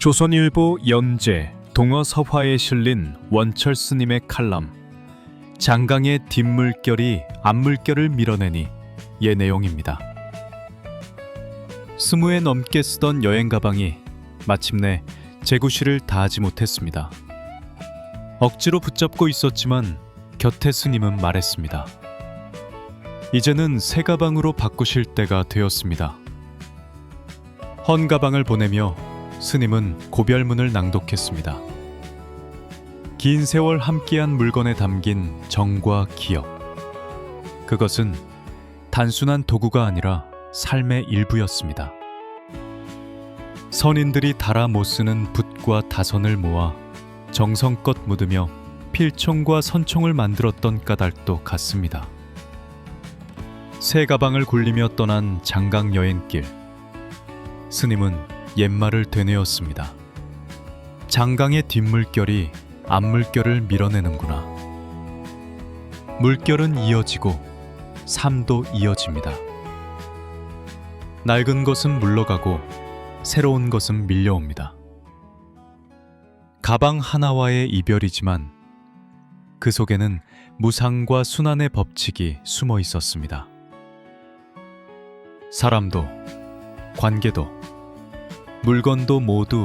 조선일보 연재 동어 서화에 실린 원철 스님의 칼럼 장강의 뒷물결이 앞물결을 밀어내니 예 내용입니다. 스무에 넘게 쓰던 여행 가방이 마침내 재구실을 다하지 못했습니다. 억지로 붙잡고 있었지만 곁에 스님은 말했습니다. 이제는 새 가방으로 바꾸실 때가 되었습니다. 헌 가방을 보내며 스님은 고별문을 낭독했습니다. 긴 세월 함께한 물건에 담긴 정과 기억. 그것은 단순한 도구가 아니라 삶의 일부였습니다. 선인들이 달아 못 쓰는 붓과 다선을 모아 정성껏 묻으며 필총과 선총을 만들었던 까닭도 같습니다. 새 가방을 굴리며 떠난 장강 여행길. 스님은 옛말을 되뇌었습니다. 장강의 뒷물결이 앞물결을 밀어내는구나. 물결은 이어지고 삶도 이어집니다. 낡은 것은 물러가고 새로운 것은 밀려옵니다. 가방 하나와의 이별이지만 그 속에는 무상과 순환의 법칙이 숨어 있었습니다. 사람도 관계도 물건도 모두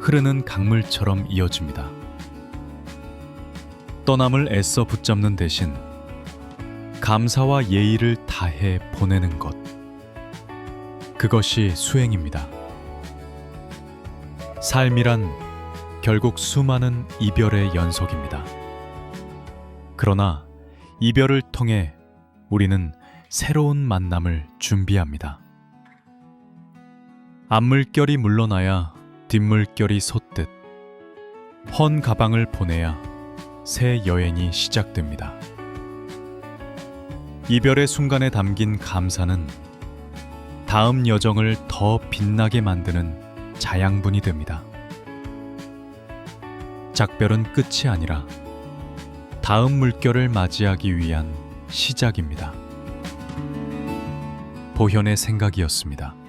흐르는 강물처럼 이어집니다. 떠남을 애써 붙잡는 대신 감사와 예의를 다해 보내는 것. 그것이 수행입니다. 삶이란 결국 수많은 이별의 연속입니다. 그러나 이별을 통해 우리는 새로운 만남을 준비합니다. 앞물결이 물러나야 뒷물결이 솟듯 헌 가방을 보내야 새 여행이 시작됩니다. 이별의 순간에 담긴 감사는 다음 여정을 더 빛나게 만드는 자양분이 됩니다. 작별은 끝이 아니라 다음 물결을 맞이하기 위한 시작입니다. 보현의 생각이었습니다.